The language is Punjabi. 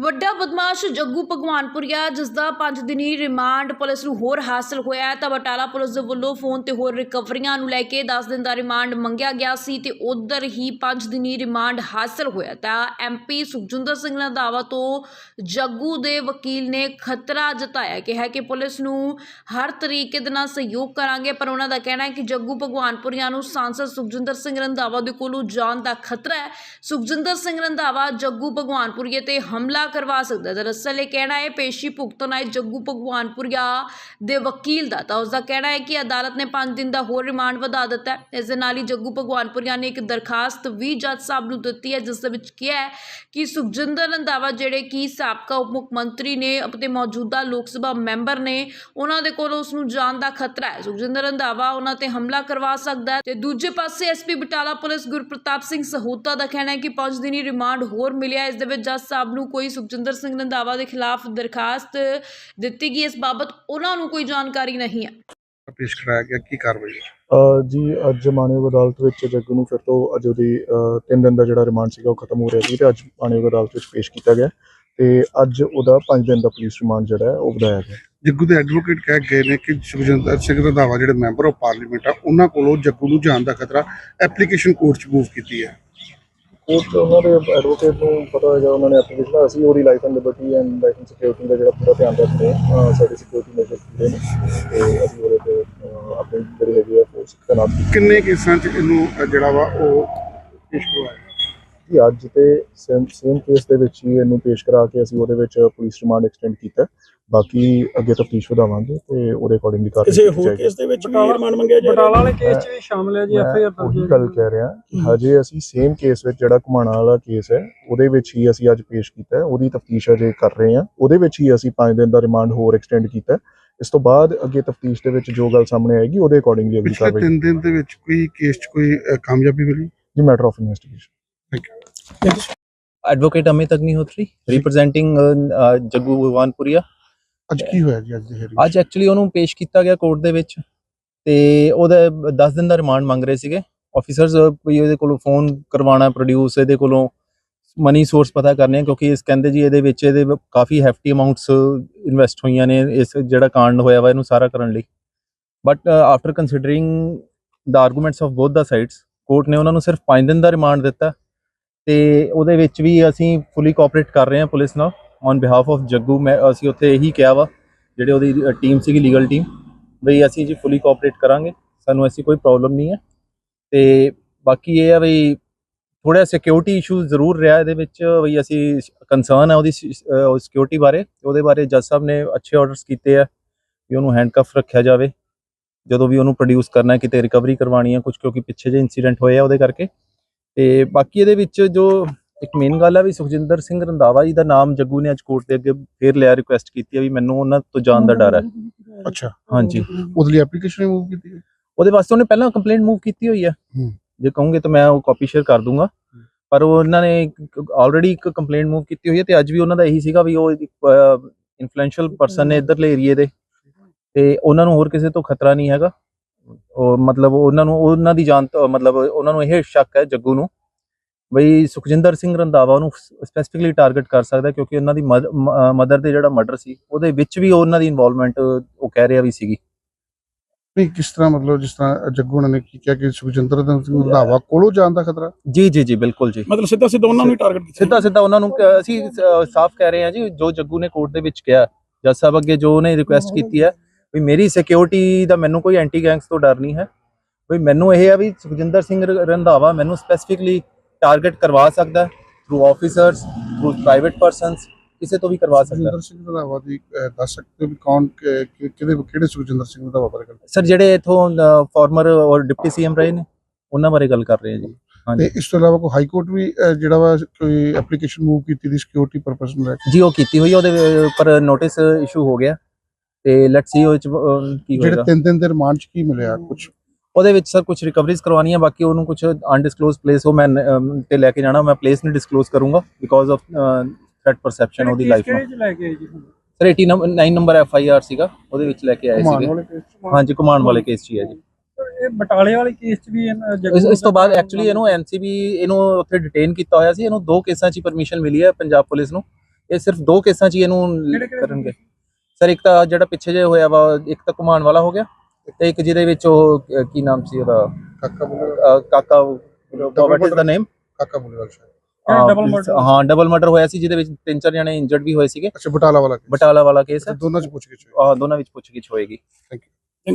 ਵੱਡਾ ਬਦਮਾਸ਼ ਜੱਗੂ ਭਗਵਾਨਪੁਰੀਆ ਜਿਸ ਦਾ 5 ਦਿਨੀ ਰਿਮਾਂਡ ਪੁਲਿਸ ਨੂੰ ਹੋਰ ਹਾਸਲ ਹੋਇਆ ਤਾਂ ਬਟਾਲਾ ਪੁਲਿਸ ਦੇ ਵੱਲੋਂ ਫੋਨ ਤੇ ਹੋਰ ਰਿਕਵਰੀਆਂ ਨੂੰ ਲੈ ਕੇ 10 ਦਿਨ ਦਾ ਰਿਮਾਂਡ ਮੰਗਿਆ ਗਿਆ ਸੀ ਤੇ ਉਧਰ ਹੀ 5 ਦਿਨੀ ਰਿਮਾਂਡ ਹਾਸਲ ਹੋਇਆ। ਤਾਂ ਐਮਪੀ ਸੁਖਜਿੰਦਰ ਸਿੰਘ ਰੰਧਾਵਾ ਤੋਂ ਜੱਗੂ ਦੇ ਵਕੀਲ ਨੇ ਖਤਰਾ ਜਤਾਇਆ ਕਿ ਹੈ ਕਿ ਪੁਲਿਸ ਨੂੰ ਹਰ ਤਰੀਕੇ ਦੇ ਨਾਲ ਸਹਿਯੋਗ ਕਰਾਂਗੇ, ਪਰ ਉਹਨਾਂ ਦਾ ਕਹਿਣਾ ਹੈ ਕਿ ਜੱਗੂ ਭਗਵਾਨਪੁਰੀਆ ਨੂੰ ਸਾਂਸਦ ਸੁਖਜਿੰਦਰ ਸਿੰਘ ਰੰਧਾਵਾ ਦੇ ਕੋਲੋਂ ਜਾਣ ਦਾ ਖਤਰਾ ਹੈ। ਸੁਖਜਿੰਦਰ ਸਿੰਘ ਰੰਧਾਵਾ ਜੱਗੂ ਭਗਵਾਨਪੁਰੀਏ ਤੇ ਹਮਲਾ ਕਰਵਾ ਸਕਦਾ ਹੈ। ਦਰਅਸਲ ਇਹ ਕਹਿਣਾ ਹੈ, ਪੇਸ਼ੀ ਭੁਗਤਣ ਆਏ ਜੱਗੂ ਭਗਵਾਨਪੁਰੀਆ ਦੇ ਵਕੀਲ ਦਾ। ਤਾਂ ਉਸ ਦਾ ਕਹਿਣਾ ਹੈ ਕਿ ਅਦਾਲਤ ਨੇ 5 ਦਿਨ ਦਾ ਹੋਰ ਰਿਮਾਂਡ ਵਧਾ ਦਿੱਤਾ ਹੈ। ਇਸ ਦੇ ਨਾਲ ਹੀ ਜੱਗੂ ਭਗਵਾਨਪੁਰੀਆ ਨੇ ਇੱਕ ਦਰਖਾਸਤ ਵੀ ਜੱਜ ਸਾਹਿਬ ਨੂੰ ਦਿੱਤੀ ਹੈ, ਜਿਸ ਦੇ ਵਿੱਚ ਕਿਹਾ ਹੈ ਕਿ ਸੁਖਜਿੰਦਰ ਰੰਧਾਵਾ ਜਿਹੜੇ ਕਿ ਸਾਬਕਾ ਉਪ ਮੁੱਖ ਮੰਤਰੀ ਨੇ ਅਤੇ ਮੌਜੂਦਾ ਲੋਕ ਸਭਾ ਮੈਂਬਰ ਨੇ, ਉਹਨਾਂ ਦੇ ਕੋਲ ਉਸ ਨੂੰ ਜਾਣ ਦਾ ਖਤਰਾ ਹੈ। ਸੁਖਜਿੰਦਰ ਰੰਧਾਵਾ ਉਹਨਾਂ ਤੇ ਹਮਲਾ ਕਰਵਾ ਸਕਦਾ ਹੈ। ਤੇ ਦੂਜੇ ਪਾਸੇ ਐਸਪੀ ਬਟਾਲਾ ਪੁਲਿਸ ਗੁਰਪ੍ਰਤਾਪ ਸਿੰਘ ਸਹੋਤਾ ਦਾ ਕਹਿਣਾ ਹੈ ਕਿ 5 ਦਿਨੀ ਰਿਮਾਂਡ ਹੋਰ ਮਿਲਿਆ ਇਸ ਦੇ ਵਿੱਚ ਜੱਜ ਸਾਹਿਬ ਨੂੰ ਕੋਈ ਸੁਖਜਿੰਦਰ ਸਿੰਘ ਰੰਧਾਵਾ ਦੇ ਖਿਲਾਫ ਦਰਖਾਸਤ ਦਿੱਤੀ ਗਈ ਇਸ ਬਾਬਤ ਉਹਨਾਂ ਨੂੰ ਕੋਈ ਜਾਣਕਾਰੀ ਨਹੀਂ ਹੈ। ਪੇਸ਼ ਕਰਾਇਆ ਗਿਆ ਕੀ ਕਾਰਵਾਈ ਹੈ? ਅ, ਜੀ ਅੱਜ ਮਾਨਯੋਗ ਅਦਾਲਤ ਵਿੱਚ ਜੱਗੂ ਨੂੰ ਫਿਰ ਤੋਂ ਅੱਜ ਉਹਦੀ 3 ਦਿਨ ਦਾ ਜਿਹੜਾ ਰਿਮਾਂਡ ਸੀਗਾ ਉਹ ਖਤਮ ਹੋ ਰਿਹਾ ਸੀ ਤੇ ਅੱਜ ਮਾਨਯੋਗ ਅਦਾਲਤ ਵਿੱਚ ਪੇਸ਼ ਕੀਤਾ ਗਿਆ। ਤੇ ਅੱਜ ਉਹਦਾ 5 ਦਿਨ ਦਾ ਪੁਲਿਸ ਰਿਮਾਂਡ ਜਿਹੜਾ ਹੈ ਉਹ ਵਧਾਇਆ ਗਿਆ। ਜੱਗੂ ਦੇ ਐਡਵੋਕੇਟ ਕਹਿ ਗਏ ਨੇ ਕਿ ਸੁਖਜਿੰਦਰ ਸਿੰਘ ਰੰਧਾਵਾ ਜਿਹੜੇ ਮੈਂਬਰ ਆਫ ਪਾਰਲੀਮੈਂਟ ਆ ਉਹਨਾਂ ਕੋਲੋਂ ਜੱਗੂ ਨੂੰ ਜਾਣ ਦਾ ਖਤਰਾ ਐਪਲੀਕੇਸ਼ਨ ਕੋਰਟ 'ਚ ਮੂਵ ਕੀਤੀ ਹੈ। ਕੋਰਟ ਉਹਨਾਂ ਦੇ ਐਡਵੋਕੇਟ ਨੂੰ ਪਤਾ ਹੋਏਗਾ ਉਹਨਾਂ ਨੇ ਐਪਲੀਕੇਸ਼ਨ ਅਸੀਂ ਉਹਦੀ life and liberty and life and security ਦਾ ਜਿਹੜਾ ਪੂਰਾ ਧਿਆਨ ਰੱਖਦੇ ਅ, ਸਾਡੀ ਸਿਕਿਉਰਿਟੀ ਮੇਜਰ ਪੂਰੇ ਨੇ। ਤੇ ਅਸੀਂ ਉਹਦੇ ਤੇ ਆਪਣੀ ਜਿਹੜੀ ਹੈਗੀ ਹੈ ਫੋਰਸ ਤੈਨਾਤ ਕਿੰਨੇ ਕੇਸਾਂ 'ਚ ਇਹਨੂੰ ਜਿਹੜਾ ਵਾ ਉਹ ਪੇਸ਼ ਕਰਵਾਇਆ? ਜੀ ਅੱਜ ਤੇ ਸੇਮ ਸੇਮ ਕੇਸ ਦੇ ਵਿੱਚ ਹੀ ਇਹਨੂੰ ਪੇਸ਼ ਕਰਾ ਕੇ ਅਸੀਂ ਉਹਦੇ ਵਿੱਚ ਪੁਲਿਸ ਰਿਮਾਂਡ ਐਕਸਟੈਂਡ ਕੀਤਾ। ਬਾਕੀ ਅੱਗੇ ਤਫਤੀਸ਼ ਵਧਾਵਾਂਗੇ ਤੇ ਉਹਦੇ ਅਕੋਰਡਿੰਗ ਦੀ ਕਾਰਵਾਈ ਕਿਸੇ ਹੋਰ ਕੇਸ ਦੇ ਵਿੱਚ ਵੀ ਰਿਮਾਂਡ ਮੰਗਿਆ ਜਾ ਬਟਾਲਾ ਵਾਲੇ ਕੇਸ 'ਚ ਵੀ ਸ਼ਾਮਲ ਹੈ ਜੀ ਐਫ ਆਈ ਆਰ ਦਰਜ ਕੱਲ ਕਹਿ ਰਿਹਾ ਹਜੇ ਅਸੀਂ ਸੇਮ ਕੇਸ ਵਿੱਚ ਜਿਹੜਾ ਘੁਮਾਣਾ ਵਾਲਾ ਕੇਸ ਹੈ ਉਹਦੇ ਵਿੱਚ ਹੀ ਅਸੀਂ ਅੱਜ ਪੇਸ਼ ਕੀਤਾ ਉਹਦੀ ਤਫਤੀਸ਼ ਅਜੇ ਕਰ ਰਹੇ ਹਾਂ। ਉਹਦੇ ਵਿੱਚ ਹੀ ਅਸੀਂ 5 ਦਿਨ ਦਾ ਰਿਮਾਂਡ ਹੋਰ ਐਕਸਟੈਂਡ ਕੀਤਾ ਇਸ ਤੋਂ ਬਾਅਦ ਅੱਗੇ ਤਫਤੀਸ਼ ਦੇ ਵਿੱਚ ਜੋ ਗੱਲ ਸਾਹਮਣੇ ਆਏਗੀ ਉਹਦੇ ਅਕੋਰਡਿੰਗਲੀ ਅਗਲੀ ਕਾਰਵਾਈ ਤਿੰਨ ਦਿਨ ਦੇ ਵਿੱਚ ਕੋਈ ਕੇਸ 'ਚ ਕੋਈ ਕਾਮਯਾਬੀ ਮਿਲੀ? ਜੀ matter of investigation thank you advocate Amit Agnihotri representing Jaggu Bhagwanpuria. ਅੱਜ ਕੀ ਹੋਇਆ ਜੀ ਅੱਜ ਦੇ hearing? ਅੱਜ ਐਕਚੁਅਲੀ ਉਹਨੂੰ ਪੇਸ਼ ਕੀਤਾ ਗਿਆ ਕੋਰਟ ਦੇ ਵਿੱਚ ਤੇ ਉਹਦਾ 10 ਦਿਨ ਦਾ ਰਿਮਾਂਡ ਮੰਗ ਰਹੇ ਸੀਗੇ। ਆਫੀਸਰਸ ਵੀ ਇਹਦੇ ਕੋਲੋਂ ਫੋਨ ਕਰਵਾਉਣਾ ਪ੍ਰੋਡਿਊਸ ਇਹਦੇ ਕੋਲੋਂ ਮਨੀ ਸੋਰਸ ਪਤਾ ਕਰਨੇ ਆ, ਕਿਉਂਕਿ ਇਸ ਕਹਿੰਦੇ ਜੀ ਇਹਦੇ ਵਿੱਚ ਇਹਦੇ ਕਾਫੀ ਹੈਫਟੀ ਅਮਾਉਂਟਸ ਇਨਵੈਸਟ ਹੋਈਆਂ ਨੇ, ਇਸ ਜਿਹੜਾ ਕਾਂਡ ਹੋਇਆ ਵਾ ਇਹਨੂੰ ਸਾਰਾ ਕਰਨ ਲਈ। But after considering the arguments of both the sides court ਨੇ ਉਹਨਾਂ ਨੂੰ ਸਿਰਫ 5 ਦਿਨ ਦਾ ਰਿਮਾਂਡ ਦਿੱਤਾ ਤੇ ਉਹਦੇ ਵਿੱਚ ਵੀ ਅਸੀਂ ਫੁੱਲੀ ਕੋਆਪਰੇਟ ਕਰ ਰਹੇ ਹਾਂ ਪੁਲਿਸ ਨਾਲ। ਔਨ ਬਿਹਾਫ ਆਫ ਜੱਗੂ, ਮੈਂ, ਅਸੀਂ ਉੱਥੇ ਇਹੀ ਕਿਹਾ ਵਾ, ਜਿਹੜੇ ਉਹਦੀ ਟੀਮ ਸੀਗੀ ਲੀਗਲ ਟੀਮ ਬਈ ਅਸੀਂ ਜੀ ਫੁੱਲੀ ਕੋਆਪਰੇਟ ਕਰਾਂਗੇ, ਸਾਨੂੰ ਐਸੀ ਕੋਈ ਪ੍ਰੋਬਲਮ ਨਹੀਂ ਹੈ। ਤੇ ਬਾਕੀ ਇਹ ਆ ਬਈ ਥੋੜਾ ਸਿਕਿਉਰਿਟੀ ਇਸ਼ੂ ਜ਼ਰੂਰ ਰਿਹਾ ਇਹਦੇ ਵਿੱਚ, ਬਈ ਅਸੀਂ ਕੰਸਰਨ ਹੈ ਉਹਦੀ ਸਿਕਿਉਰਿਟੀ ਬਾਰੇ, ਉਹਦੇ ਬਾਰੇ ਜੱਜ ਸਾਹਿਬ ਨੇ ਅੱਛੇ ਆਰਡਰਸ ਕੀਤੇ ਆ, ਵੀ ਉਹਨੂੰ ਹੈਂਡਕਫ ਰੱਖਿਆ ਜਾਵੇ, ਜਦੋਂ ਵੀ ਉਹਨੂੰ ਪ੍ਰੋਡਿਊਸ ਕਰਨਾ ਹੈ ਕਿਤੇ ਰਿਕਵਰੀ ਕਰਵਾਉਣੀ ਹੈ ਕੁਝ ਕਿਉਂਕਿ ਪਿੱਛੇ ਜੇ ਇਨਸੀਡੈਂਟ ਹੋਏ ਆ ਉਹਦੇ ਕਰਕੇ। ਤੇ ਬਾਕੀ ਇਹਦੇ ਵਿੱਚ ਜੋ ਇੱਕ ਮੇਨ ਗੱਲ ਹੈ ਵੀ ਸੁਖਜਿੰਦਰ ਸਿੰਘ ਰੰਧਾਵਾ ਜੀ ਦਾ ਨਾਮ ਜੱਗੂ ਨੇ ਅੱਜ ਕੋਰਟ ਦੇ ਅੱਗੇ ਫੇਰ ਲਿਆ ਰਿਕੁਐਸਟ ਕੀਤੀ ਹੈ ਵੀ ਮੈਨੂੰ ਉਹਨਾਂ ਤੋਂ ਜਾਣ ਦਾ ਡਰ ਹੈ। ਅੱਛਾ। ਹਾਂਜੀ। ਉਹਦੇ ਲਈ ਐਪਲੀਕੇਸ਼ਨ ਮੂਵ ਕੀਤੀ ਹੈ ਉਹਦੇ ਵਾਸਤੇ ਉਹਨੇ ਪਹਿਲਾਂ ਕੰਪਲੇਂਟ ਮੂਵ ਕੀਤੀ ਹੋਈ ਹੈ। ਜੇ ਕਹੋਗੇ ਤਾਂ ਮੈਂ ਉਹ ਕਾਪੀ ਸ਼ੇਅਰ ਕਰ ਦੂੰਗਾ। ਪਰ ਉਹ ਉਹਨਾਂ ਨੇ ਆਲਰੇਡੀ ਇੱਕ ਕੰਪਲੇਂਟ ਮੂਵ ਕੀਤੀ ਹੋਈ ਹੈ ਤੇ ਅੱਜ ਵੀ ਉਹਨਾਂ ਦਾ ਇਹੀ ਸੀਗਾ ਵੀ ਉਹ ਇਨਫਲੂਐਂਸ਼ੀਅਲ ਪਰਸਨ ਨੇ ਇਧਰਲੇ ਏਰੀਏ ਦੇ। ਤੇ ਉਹਨਾਂ ਨੂੰ ਹੋਰ ਕਿਸੇ ਤੋਂ ਖਤਰਾ ਨਹੀਂ ਹੈਗਾ। ਉਹ ਮਤਲਬ ਉਹਨਾਂ ਨੂੰ ਉਹਨਾਂ ਦੀ ਜਾਨ ਮਤਲਬ ਉਹਨਾਂ ਨੂੰ ਇਹ ਸ਼ੱਕ ਹੈ ਜੱਗੂ ਨੂੰ ਬਈ ਸੁਖਜਿੰਦਰ ਸਿੰਘ ਰੰਧਾਵਾ ਨੂੰ ਸਪੈਸੀਫਿਕਲੀ ਟਾਰਗੇਟ ਕਰ ਸਕਦਾ ਕਿਉਂਕਿ ਉਹਨਾਂ ਦੀ ਮਦਰ ਦੇ ਜਿਹੜਾ ਮਰਡਰ ਸੀ ਉਹਦੇ ਵਿੱਚ ਵੀ ਉਹਨਾਂ ਦੀ ਇਨਵੋਲਵਮੈਂਟ ਉਹ ਕਹਿ ਰਿਹਾ ਵੀ ਸੀਗੀ। ਨਹੀਂ ਕਿਸ ਤਰ੍ਹਾਂ ਮਤਲਬ ਜਿਸ ਤਰ੍ਹਾਂ ਜੱਗੂ ਉਹਨਾਂ ਨੇ ਕੀ ਕਿਹਾ ਕਿ ਸੁਖਜਿੰਦਰ ਸਿੰਘ ਰੰਧਾਵਾ ਕੋਲੋਂ ਜਾਣ ਦਾ ਖਤਰਾ? ਜੀ ਜੀ ਜੀ ਬਿਲਕੁਲ ਜੀ। ਮਤਲਬ ਸਿੱਧਾ ਸਿੱਧਾ ਉਹਨਾਂ ਨੂੰ ਟਾਰਗੇਟ ਕੀਤਾ। ਸਿੱਧਾ ਸਿੱਧਾ ਉਹਨਾਂ ਨੂੰ ਅਸੀਂ ਸਾਫ਼ ਕਹਿ ਰਹੇ ਹਾਂ ਜੀ ਜੋ ਜੱਗੂ ਨੇ ਕੋਰਟ ਦੇ ਵਿੱਚ ਕਿਹਾ ਜੱਜ ਸਾਹਿਬ ਅੱਗੇ ਜੋ ਉਹਨੇ ਰਿਕੁਐਸਟ ਕੀਤੀ ਹੈ ਵੀ ਮੇਰੀ ਸਿਕਿਉਰਿਟੀ ਦਾ ਮੈਨੂੰ ਕੋਈ ਐਂਟੀ ਗੈਂਗਸ ਤੋਂ ਡਰ ਨਹੀਂ ਹੈ। ਵੀ ਮੈਨੂੰ ਇਹ ਹੈ ਵੀ ਸੁਖਜਿੰਦਰ ਸਿੰਘ ਰੰਧਾਵਾ ਮੈਨੂੰ ਸਪੈਸੀਫਿਕਲੀ ਟਾਰਗੇਟ ਕਰਵਾ ਸਕਦਾ through officers through private persons ਕਿਸੇ ਤੋਂ ਵੀ ਕਰਵਾ ਸਕਦਾ ਸੁਖਜਿੰਦਰ ਸਿੰਘ ਰੰਧਾਵਾ ਦੀ ਦੱਸ ਸਕਦੇ ਹੋ ਵੀ ਕੌਣ ਕਿਹਦੇ ਕਿਹੜੇ ਸੁਖਜਿੰਦਰ ਸਿੰਘ ਰੰਧਾਵਾ ਬਾਰੇ ਗੱਲ ਸਰ ਜਿਹੜੇ ਇਥੋਂ ਫਾਰਮਰ ਔਰ ਡਿਪਟੀ ਸੀਐਮ ਰਹੇ ਨੇ ਉਹਨਾਂ ਬਾਰੇ ਗੱਲ ਕਰ ਰਹੇ ਹਾਂ ਜੀ। ਤੇ ਇਸ ਤੋਂ ਇਲਾਵਾ ਕੋਈ ਹਾਈ ਕੋਰਟ ਵੀ ਜਿਹੜਾ ਵਾ ਕੋਈ ਐਪਲੀਕੇਸ਼ਨ ਮੂਵ ਕੀਤੀ ਦੀ ਸਿਕਿਉਰਿਟੀ ਪਰਪਸ ਨੂੰ ਲੈ ਕੇ? ਜੀ ਉਹ ਕੀਤੀ ਹੋਈ ਉਹਦੇ ਉੱਪਰ ਨੋਟਿਸ ਇਸ਼ੂ ਹੋ ਗਿਆ। ਤੇ ਲੈਟਸ ਸੀ ਉਹ 'ਚ, ਕੀ ਜਿਹੜੇ ਹੋਏਗਾ। ਤਿੰਨ ਦਿਨ ਦੇ ਰਿਮਾਂਡ ਚ ਕੀ ਮਿਲਿਆ ਕੁਝ ਉਹਦੇ ਵਿੱਚ ਸਰ ਕੁਝ ਰਿਕਵਰੀਜ਼ ਕਰਵਾਉਣੀਆਂ ਬਾਕੀ ਉਹਨੂੰ ਕੁਝ ਅਨਡਿਸਕਲੋਜ਼ ਪਲੇਸ ਉਹ ਮੈਂ ਅਮ, ਤੇ ਲੈ ਕੇ ਜਾਣਾ ਮੈਂ ਪਲੇਸ ਨਹੀਂ ਡਿਸਕਲੋਜ਼ ਕਰੂੰਗਾ ਬਿਕੋਜ਼ ਆਫ ਥ੍ਰੈਟ ਪਰਸੈਪਸ਼ਨ ਉਹਦੀ ਲਾਈਫ ਕਿਹੜੇ ਨੂੰ। ਚ ਲੈ ਕੇ ਆਏ ਜੀ? Sir 89 number F I R ਸੀਗਾ ਉਹਦੇ ਵਿੱਚ ਲੈ ਕੇ ਆਏ ਘੁਮਾਉਣ ਸੀਗੇ। ਵਾਲੇ case 'ਚ? ਹਾਂਜੀ ਕਮਾਂਡ ਵਾਲੇ ਕੇਸ 'ਚ ਹੀ ਹੈ ਜੀ। ਇਹ ਬਟਾਲੇ ਵਾਲੇ ਕੇਸ ਚ ਵੀ ਇਹਨਾਂ ਇਸ ਇਸ ਤੋਂ ਬਾਅਦ ਐਕਚੁਅਲੀ ਇਹਨੂੰ ਐਨਸੀਬੀ ਇਹਨੂੰ ਉੱਥੇ ਡਿਟੇਨ ਕੀਤਾ ਹੋਇਆ ਸੀ ਇਹਨੂੰ ਦੋ ਕੇਸਾਂ 'ਚ ਪਰਮਿਸ਼ਨ ਮਿਲੀ ਹੈ ਪੰਜਾਬ ਪੁਲਿਸ ਨੂੰ। ਇਹ ਸਿਰਫ ਦੋ ਕੇਸਾਂ 'ਚ ਹੀ ਇਹਨੂੰ ਕਰਨਗੇ। ਸਰ ਇੱਕ ਤਾਂ ਜਿਹੜਾ ਪਿੱਛੇ ਜੇ ਹੋਇਆ ਵਾ ਇੱਕ ਤਾਂ ਘੁਮਾਉਣ ਵਾਲਾ ਹੋ ਗਿਆ ਤੇ ਇੱਕ ਜਿਹਦੇ ਵਿੱਚ ਉਹ ਕੀ ਨਾਮ ਸੀ ਉਹਦਾ? ਕਾਕਾ ਬੁਲੇ ਕਾਕਾ ਵਾਟ ਇਜ਼ ਦਾ ਨੇਮ ਕਾਕਾ ਸ਼ਾਇਦ। double murder? ਹਾਂ ਡਬਲ ਮਰਡਰ ਹੋਇਆ ਸੀ ਜਿਹਦੇ ਵਿੱਚ ਤਿੰਨ ਚਾਰ ਜਣੇ ਇੰਜਰਡ ਵੀ ਹੋਏ ਸੀਗੇ। ਅੱਛਾ ਬਟਾਲਾ ਵਾਲਾ case। ਬਟਾਲਾ ਵਾਲਾ ਕੇਸ ਹੈ ਦੋਨਾਂ ਚ ਪੁੱਛ ਕੇ ਆਹ ਦੋਨਾਂ ਵਿੱਚ ਪੁੱਛਗਿੱਛ ਹੋਏਗੀ। Thank you